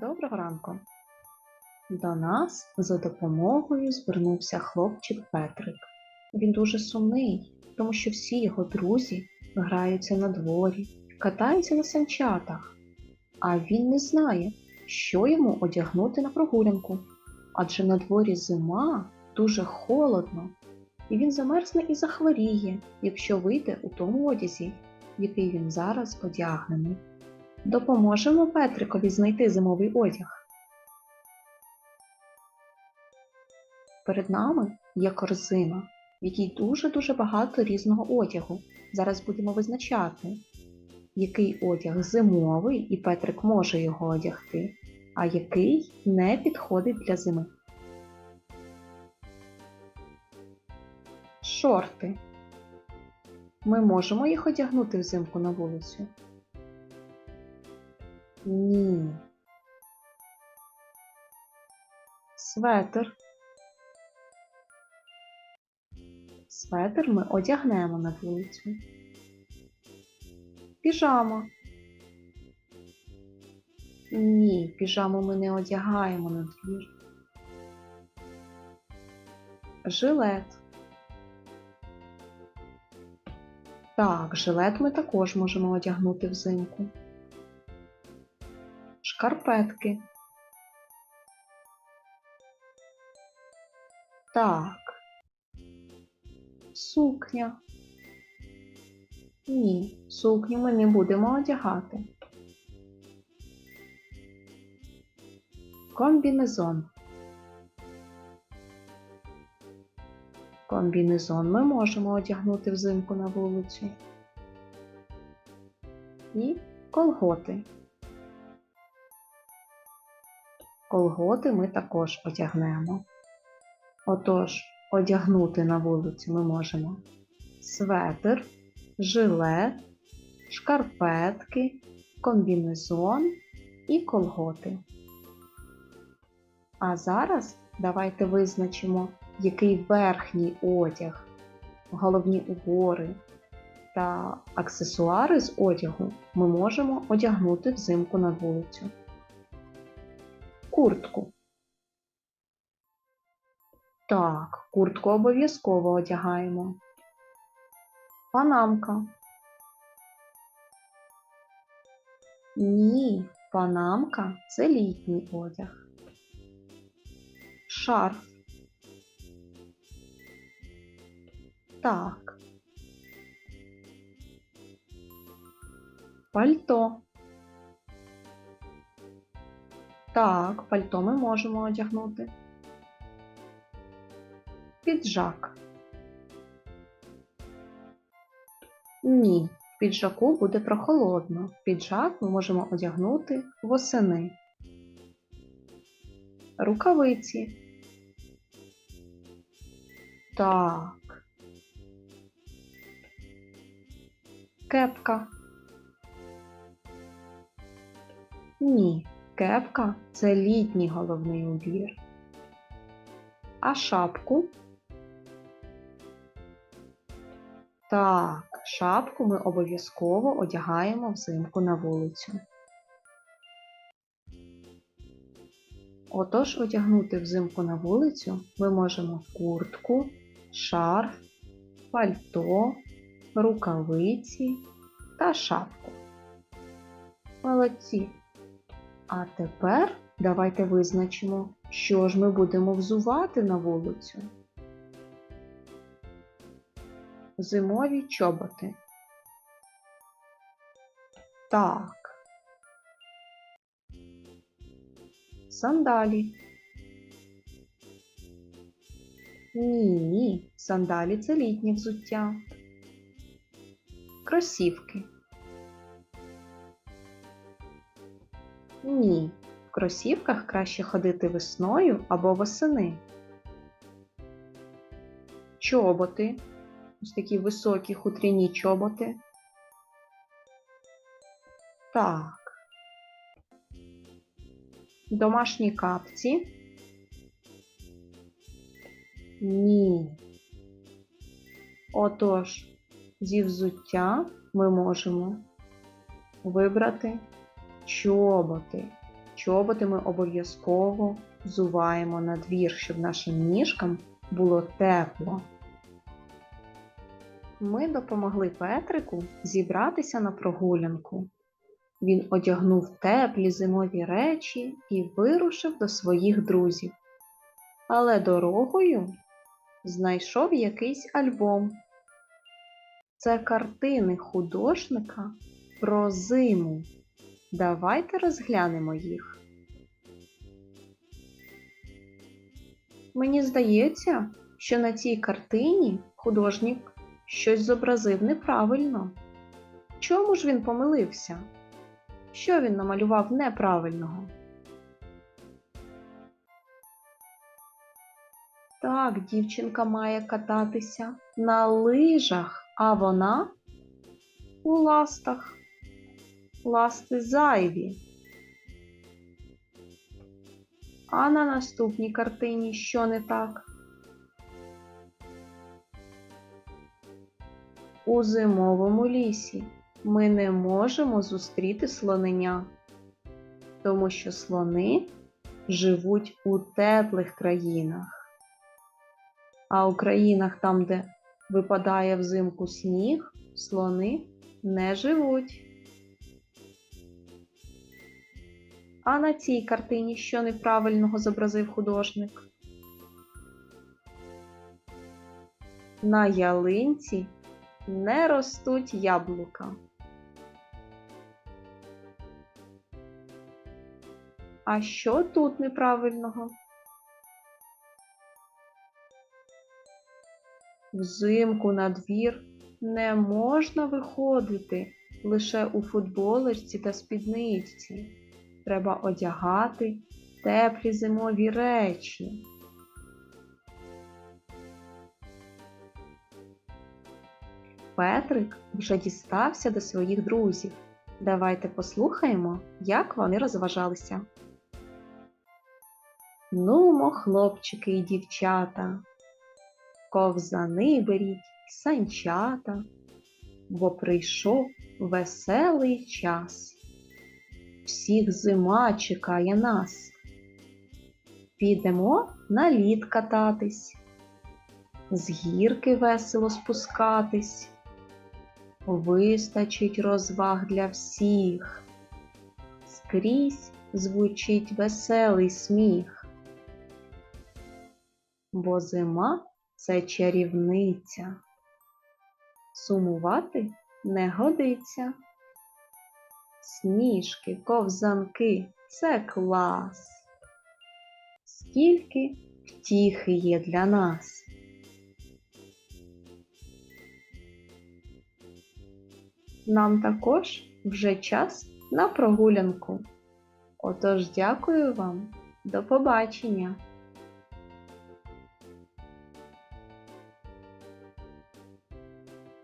Доброго ранку. До нас за допомогою звернувся хлопчик Петрик. Він дуже сумний, тому що всі його друзі граються на дворі, катаються на санчатах, а він не знає, що йому одягнути на прогулянку. Адже на дворі зима дуже холодно, і він замерзне і захворіє, якщо вийде у тому одязі, який він зараз одягнений. Допоможемо Петрикові знайти зимовий одяг. Перед нами є корзина, в якій дуже-дуже багато різного одягу. Зараз будемо визначати, який одяг зимовий, і Петрик може його одягти, а який не підходить для зими. Шорти. Ми можемо їх одягнути взимку на вулицю? Ні. Светр. Светр ми одягнемо на вулицю. Піжама. Ні, піжаму ми не одягаємо на двір. Жилет. Так, жилет ми також можемо одягнути взимку. Шкарпетки. Так. Сукня. Ні, сукню ми не будемо одягати. Комбінезон. Комбінезон ми можемо одягнути взимку на вулицю. І колготи. Колготи ми також одягнемо. Отож, одягнути на вулицю ми можемо светр, жилет, шкарпетки, комбінезон і колготи. А зараз давайте визначимо, який верхній одяг, головні убори та аксесуари з одягу ми можемо одягнути взимку на вулицю куртку. Так, куртку обов'язково одягаємо. Панамка. Ні, панамка це літній одяг. Шарф. Так. Пальто. Так, пальто ми можемо одягнути. Піджак. Ні, в піджаку буде прохолодно. Піджак ми можемо одягнути восени. Рукавиці. Так. Кепка. Ні, Кепка це літній головний убір. А шапку? Так, шапку ми обов'язково одягаємо взимку на вулицю. Отож, одягнути взимку на вулицю ми можемо куртку, шарф, пальто, рукавиці та шапку. Молодці! А тепер давайте визначимо, що ж ми будемо взувати на вулицю. Зимові чоботи. Так. Сандалі. Ні, ні, сандалі це літнє взуття. Кросівки. Ні, в кросівках краще ходити весною або восени. Чоботи. Ось такі високі хутряні чоботи. Так. Домашні капці. Ні. Отож, зі взуття ми можемо вибрати чоботи. Чоботи ми обов'язково взуваємо на двір, щоб нашим ніжкам було тепло. Ми допомогли Петрику зібратися на прогулянку. Він одягнув теплі зимові речі і вирушив до своїх друзів. Але дорогою знайшов якийсь альбом. Це картини художника про зиму. Давайте розглянемо їх. Мені здається, що на цій картині художник щось зобразив неправильно. Чому ж він помилився? Що він намалював неправильного? Так, дівчинка має кататися на лижах, а вона у ластах. Ласти зайві. А на наступній картині що не так? У зимовому лісі ми не можемо зустріти слонення, тому що слони живуть у теплих країнах. А у країнах там, де випадає взимку сніг, слони не живуть. А на цій картині що неправильного зобразив художник? На ялинці не ростуть яблука. А що тут неправильного? Взимку на двір не можна виходити лише у футболочці та спідничці. Треба одягати теплі зимові речі. Петрик вже дістався до своїх друзів. Давайте послухаємо, як вони розважалися. Нумо, хлопчики і дівчата, ковзани беріть, санчата, бо прийшов веселий час. Всіх зима чекає нас. Підемо на лід кататись, з гірки весело спускатись. Вистачить розваг для всіх. Скрізь звучить веселий сміх. Бо зима це чарівниця. Сумувати не годиться. Сніжки, ковзанки це клас. Скільки втіхи є для нас. Нам також вже час на прогулянку. Отож, дякую вам. До побачення!